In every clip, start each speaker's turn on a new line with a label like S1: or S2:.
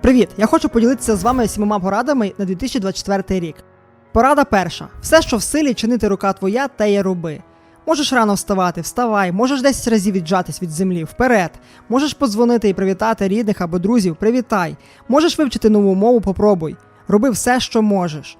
S1: Привіт! Я хочу поділитися з вами сімома порадами на 2024 рік. Порада перша: все, що в силі чинити рука твоя, те й роби. Можеш рано вставати, вставай, можеш 10 разів віджатись від землі, вперед. Можеш подзвонити і привітати рідних або друзів, привітай. Можеш вивчити нову мову, попробуй. Роби все, що можеш.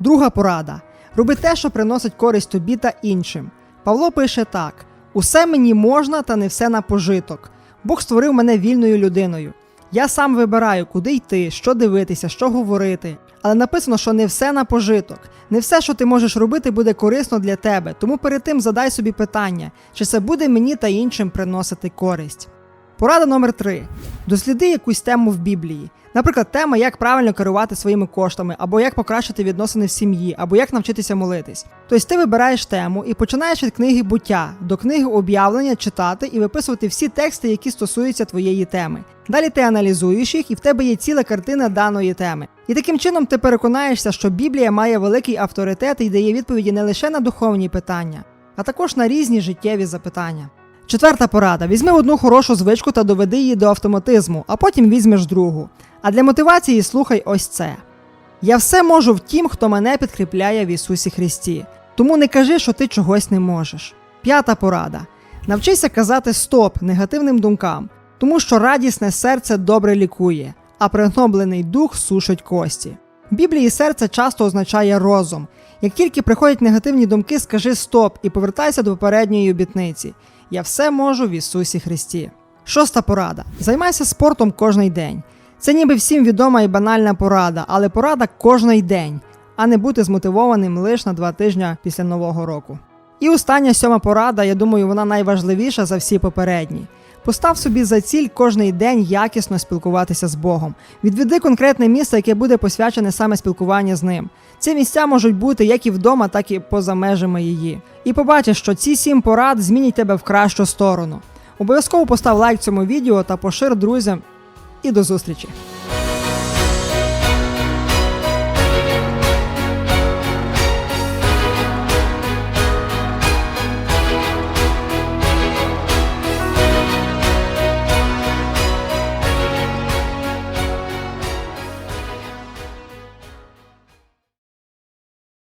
S1: Друга порада: роби те, що приносить користь тобі та іншим. Павло пише так: усе мені можна, та не все на пожиток. Бог створив мене вільною людиною. Я сам вибираю, куди йти, що дивитися, що говорити. Але написано, що не все на пожиток. Не все, що ти можеш робити, буде корисно для тебе. Тому перед тим задай собі питання, чи це буде мені та іншим приносити користь. Порада номер 3 Досліди якусь тему в Біблії. Наприклад, тема, як правильно керувати своїми коштами, або як покращити відносини в сім'ї, або як навчитися молитись. Тобто ти вибираєш тему і починаєш від книги буття до книги об'явлення читати і виписувати всі тексти, які стосуються твоєї теми. Далі ти аналізуєш їх, і в тебе є ціла картина даної теми. І таким чином ти переконаєшся, що Біблія має великий авторитет і дає відповіді не лише на духовні питання, а також на різні життєві запитання. Четверта порада: візьми одну хорошу звичку та доведи її до автоматизму, а потім візьмеш другу. А для мотивації слухай ось це. Я все можу в тім, хто мене підкріпляє в Ісусі Христі. Тому не кажи, що ти чогось не можеш. П'ята порада: навчися казати стоп негативним думкам, тому що радісне серце добре лікує, а пригноблений дух сушить кості. В Біблії серце часто означає розум. Як тільки приходять негативні думки, скажи стоп і повертайся до попередньої обітниці. Я все можу в Ісусі Христі. Шоста порада: займайся спортом кожний день. Це ніби всім відома і банальна порада, але порада кожний день, а не бути змотивованим лише на два тижні після нового року. І остання сьома порада, я думаю, вона найважливіша за всі попередні. Постав собі за ціль кожний день якісно спілкуватися з Богом. Відведи конкретне місце, яке буде посвячене саме спілкування з ним. Ці місця можуть бути як і вдома, так і поза межами її. І побачиш, що ці сім порад змінять тебе в кращу сторону. Обов'язково постав лайк цьому відео та пошир друзям. І до зустрічі!